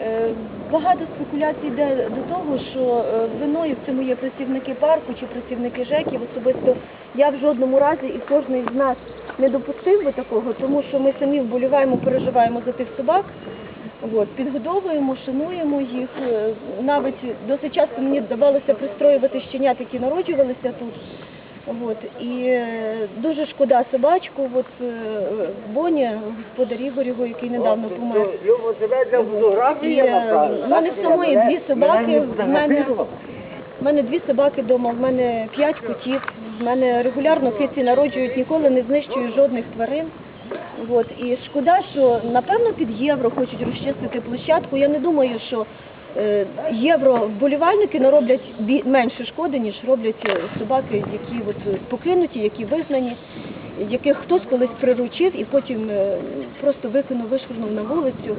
Е, Багато спекуляцій йде до того, що е, виною в цьому є працівники парку чи працівники ЖЕКів. Особисто я в жодному разі і кожен з нас не допустив би такого, тому що ми самі вболіваємо, переживаємо за тих собак. От, підгодовуємо, шануємо їх. Е, Навіть досить часто мені вдавалося пристроювати щенят, які народжувалися тут. От, і е, дуже шкода собачку, от е, Боні, господар Ігор його, який недавно помер. Любо тебе для фотографії е, направили. в самої дві собаки, в мене, в мене дві собаки вдома, в мене п'ять котів, в мене регулярно киці народжують, ніколи не знищую жодних тварин. От, і шкода, що напевно під євро хочуть розчистити площадку. Я не думаю, що е, євро нароблять менше шкоди, ніж роблять е, собаки, які от, е, покинуті, які вигнані, яких хтось колись приручив і потім просто викинув, вишвирнув на вулицю.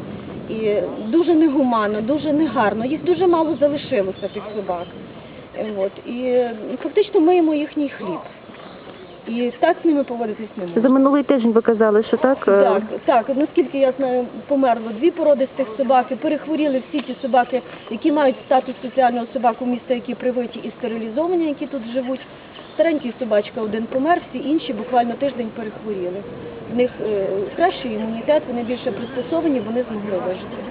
І дуже негуманно, дуже негарно. Їх дуже мало залишилося тих собак. От. І фактично ми їмо їхній хліб. І так з ними поводитись не можна. За минулий тиждень ви казали, що так? е, Так, так, наскільки я знаю, померло дві породи з тих собак, і перехворіли всі ті собаки, які мають статус соціального собаку міста, які привиті і стерилізовані, які тут живуть. Старенький собачка один помер, всі інші буквально тиждень перехворіли. В них е, кращий імунітет, вони більше пристосовані, вони змогли вижити.